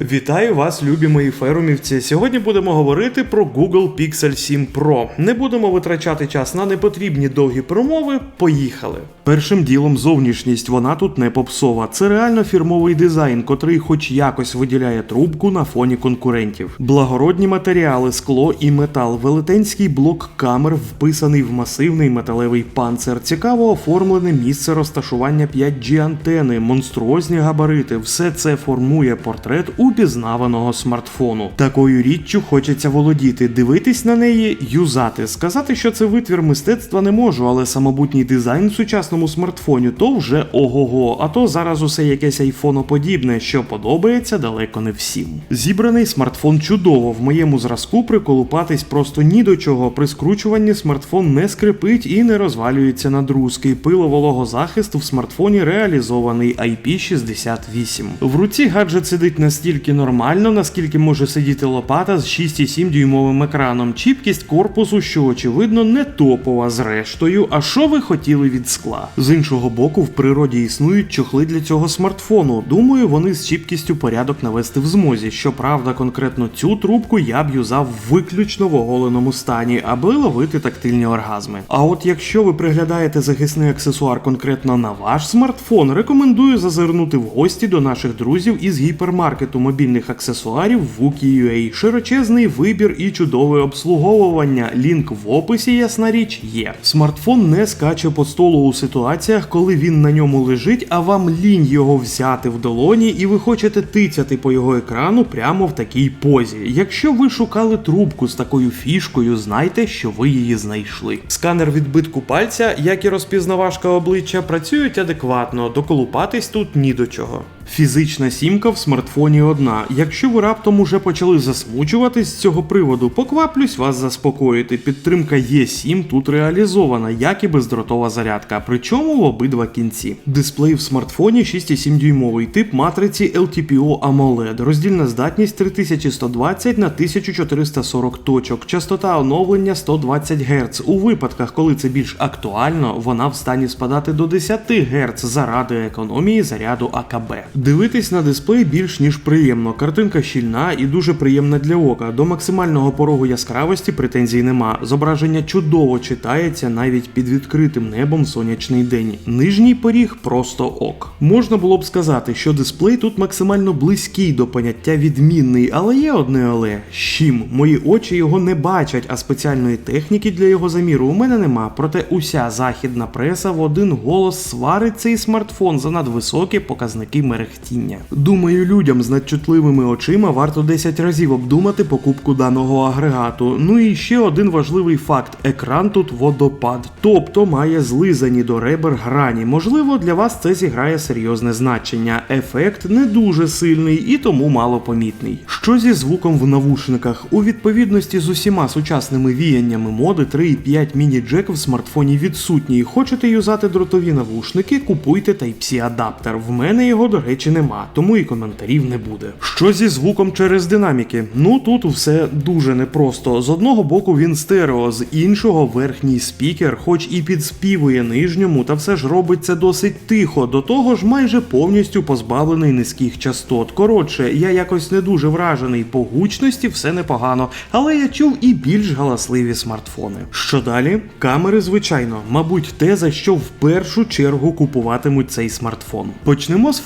Вітаю вас, любі мої ферумівці. Сьогодні будемо говорити про Google Pixel 7 Pro. Не будемо витрачати час на непотрібні довгі промови. Поїхали. Першим ділом зовнішність вона тут не попсова. Це реально фірмовий дизайн, котрий хоч якось виділяє трубку на фоні конкурентів. Благородні матеріали, скло і метал, велетенський блок камер, вписаний в масивний металевий панцир, цікаво оформлене місце розташування 5G антени, монструозні габарити. Все це формує портрет упізнаваного смартфону. Такою річчю хочеться володіти, дивитись на неї, юзати. Сказати, що це витвір мистецтва не можу, але самобутній дизайн в сучасному смартфоні то вже ого-го, а то зараз усе якесь айфоноподібне, що подобається далеко не всім. Зібраний смартфон чудово. В моєму зразку приколупатись просто ні до чого. При скручуванні смартфон не скрипить і не розвалюється на друзки. Пиловологозахист в смартфоні реалізований IP68. В руці гаджет сидить настільки нормально, наскільки може сидіти лопата з 6,7 дюймовим екраном. Чіпкість корпусу, що очевидно не топова зрештою. А що ви хотіли від скла? З іншого боку, в природі існують чохли для цього смартфону. Думаю, вони з чіпкістю порядок навести в змозі. Щоправда, конкретно цю трубку я б юзав виключно в оголеному стані, аби ловити тактильні оргазми. А от якщо ви приглядаєте захисний аксесуар конкретно на ваш смартфон, рекомендую зазирнути в гості до наших друзів із гіпермаркету мобільних аксесуарів Wookie.ua. Широчезний вибір і чудове обслуговування. Лінк в описі, ясна річ, є. Смартфон не скаче по столу у ситуаціях, коли він на ньому лежить, а вам лінь його взяти в долоні, і ви хочете тицяти по його екрану прямо в такій позі. Якщо ви шукали трубку з такою фішкою, знайте, що ви її знайшли. Сканер відбитку пальця, як і розпізнавашка обличчя, працюють адекватно, доколупатись тут ні до чого. Фізична сімка в смартфоні одна. Якщо ви раптом уже почали засмучуватись з цього приводу, покваплюсь вас заспокоїти. Підтримка Є7 тут реалізована, як і бездротова зарядка, причому в обидва кінці. Дисплей в смартфоні 6,7 дюймовий, тип матриці LTPO AMOLED, роздільна здатність 3120 на 1440 точок, частота оновлення 120 Гц. У випадках, коли це більш актуально, вона в стані спадати до 10 Гц заради економії заряду АКБ. Дивитись на дисплей більш ніж приємно. Картинка щільна і дуже приємна для ока. До максимального порогу яскравості претензій нема. Зображення чудово читається навіть під відкритим небом в сонячний день. Нижній поріг просто ок. Можна було б сказати, що дисплей тут максимально близький до поняття відмінний, але є одне але. Чим мої очі його не бачать, а спеціальної техніки для його заміру у мене нема. Проте уся західна преса в один голос сварить цей смартфон за надвисокі показники мерехтіння. Думаю, людям з надчутливими очима варто 10 разів обдумати покупку даного агрегату. Ну і ще один важливий факт: екран тут водопад, тобто має злизані до ребер грані. Можливо, для вас це зіграє серйозне значення. Ефект не дуже сильний і тому мало помітний. Що зі звуком в навушниках? У відповідності з усіма сучасними віяннями моди 3.5 міні-джек в смартфоні відсутній. Хочете юзати дротові навушники, купуйте Type-C адаптер. В мене його, до речі, нема, тому і коментарів не буде. Що зі звуком через динаміки? Ну тут все дуже непросто. З одного боку він стерео, з іншого верхній спікер, хоч і підспівує нижньому, та все ж робить це досить тихо. До того ж, майже повністю позбавлений низьких частот. Коротше, я якось не дуже вражений по гучності, все непогано, але я чув і більш галасливі смартфони. Що далі? Камери, звичайно, мабуть, те, за що в першу чергу купуватимуть цей смартфон. Почнемо з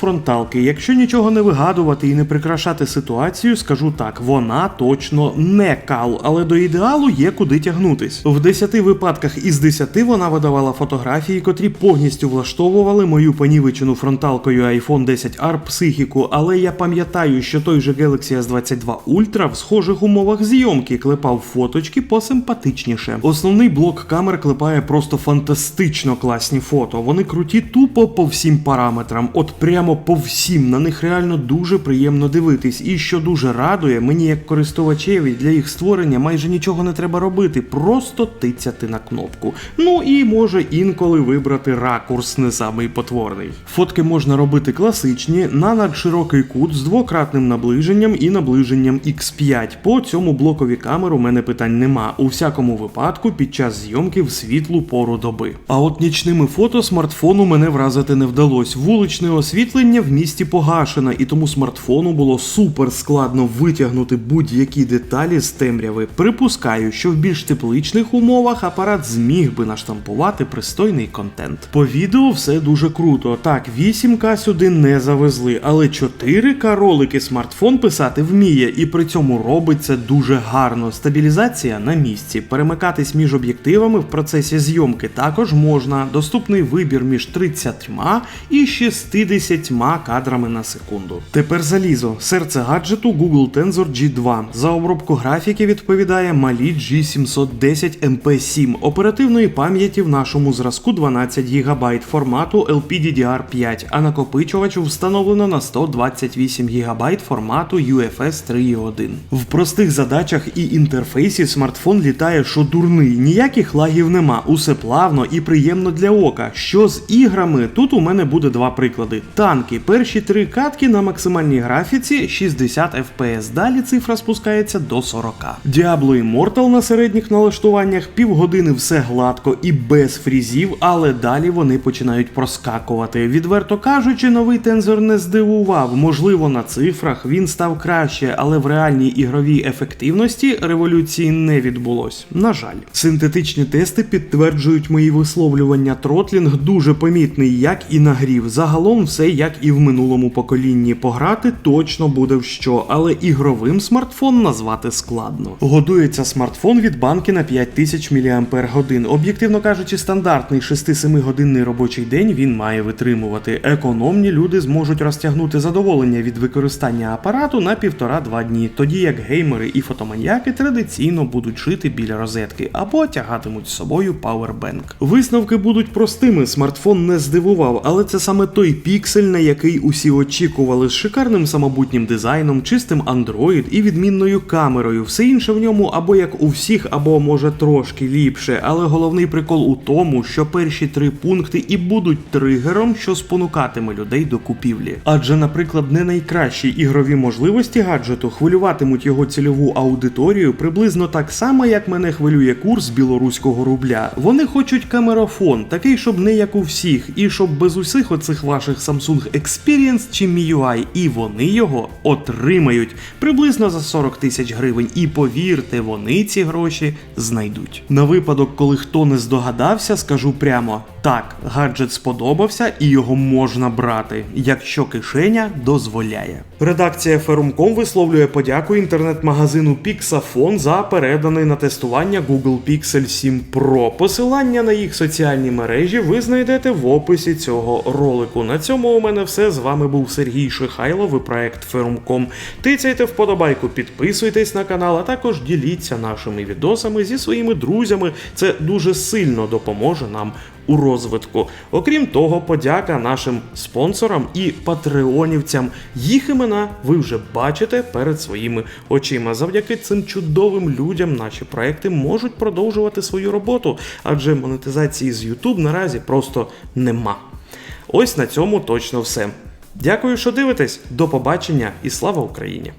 фронталки. Якщо нічого не вигадувати і не прикрашати ситуацію, скажу так: вона точно не кал, але до ідеалу є куди тягнутись. В 10 випадках із 10 вона видавала фотографії, котрі повністю влаштовували мою понівечену фронталкою iPhone 10R психіку, але я пам'ятаю, що той же Galaxy S22 Ultra в схожих умовах зйомки клепав фоточки посимпатичніше. Основний блок камер клепає просто фантастично класні фото. Вони круті тупо по всім параметрам, от прямо по всім. На них реально дуже приємно дивитись. І що дуже радує, мені як користувачеві для їх створення майже нічого не треба робити, просто тицяти на кнопку. Ну і може інколи вибрати ракурс не самий потворний. Фотки можна робити класичні, на надширокий кут з двократним наближенням і наближенням X5. По цьому блокові камер у мене питань нема. У всякому випадку під час зйомки в світлу пору доби. А от нічними фото смартфону мене вразити не вдалось. Вуличне освітлення в місті погашено, і тому смартфону було супер складно витягнути будь-які деталі з темряви. Припускаю, що в більш тепличних умовах апарат зміг би наштампувати пристойний контент. По відео все дуже круто. Так, 8К сюди не завезли, але 4К ролики смартфон писати вміє, і при цьому робить це дуже гарно. Стабілізація на місці. Перемикатись між об'єктивами в процесі зйомки також можна. Доступний вибір між 30 і 60 кадрами на секунду. Тепер залізо. Серце гаджету Google Tensor G2. За обробку графіки відповідає малі G710 MP7 оперативної пам'яті в нашому зразку 12 ГБ формату LPDDR5, а накопичувач встановлено на 128 ГБ формату UFS 3.1. В простих задачах і інтерфейсі смартфон літає, що дурний, ніяких лагів нема, усе плавно і приємно для ока. Що з іграми? Тут у мене буде два приклади. Танки. Перші три катки на максимальній графіці 60 FPS. Далі цифра спускається до 40. Diablo Immortal на середніх налаштуваннях півгодини все гладко і без фрізів, але далі вони починають проскакувати. Відверто кажучи, новий тензор не здивував. Можливо, на цифрах він став краще, але в реальній ігровій ефективності революції не відбулось. На жаль, синтетичні тести підтверджують мої висловлювання. Тротлінг дуже помітний, як і нагрів. Загалом все як і в минулому поколінні. Пограти точно буде в що, але ігровим смартфон назвати складно. Годується смартфон від банки на 5000 мАч. Об'єктивно кажучи, стандартний 6-7 годинний робочий день він має витримувати. Економні люди зможуть розтягнути задоволення від використання апарату на 1,5-2 дні, тоді як геймери і фотоманіяки традиційно будуть жити біля розетки або тягатимуть з собою пауербенк. Висновки будуть простими. Смартфон не здивував, але це саме той піксель, на який усі очікували з шикарним самобутнім дизайном, чистим Android і відмінною камерою. Все інше в ньому або як у всіх, або може трошки ліпше. Але головний прикол у тому, що перші три пункти і будуть тригером, що спонукатиме людей до купівлі. Адже, наприклад, не найкращі ігрові можливості гаджету хвилюватимуть його цільову аудиторію приблизно так само, як мене хвилює курс білоруського рубля. Вони хочуть камерафон, такий, щоб не як у всіх, і щоб без усіх оцих ваших Samsung Experience чи MIUI, і вони його отримають приблизно за 40 тисяч гривень. І повірте, вони ці гроші знайдуть. На випадок, коли хто не здогадався, скажу прямо: так, гаджет сподобався і його можна брати, якщо кишеня дозволяє. Редакція Ferumcom висловлює подяку інтернет-магазину Pixafon за переданий на тестування Google Pixel 7 Pro. Посилання на їх соціальні мережі ви знайдете в описі цього ролику. На цьому у мене все. З вами був Сергій Шихайлов і проект Ferumcom. Тицяйте вподобайку, підписуйтесь на канал, а також діліться нашими відосами зі своїми друзями. Це дуже сильно допоможе нам у розвитку. Окрім того, подяка нашим спонсорам і патреонівцям. Їх імена ви вже бачите перед своїми очима. Завдяки цим чудовим людям наші проекти можуть продовжувати свою роботу, адже монетизації з YouTube наразі просто нема. Ось на цьому точно все. Дякую, що дивитесь. До побачення і слава Україні!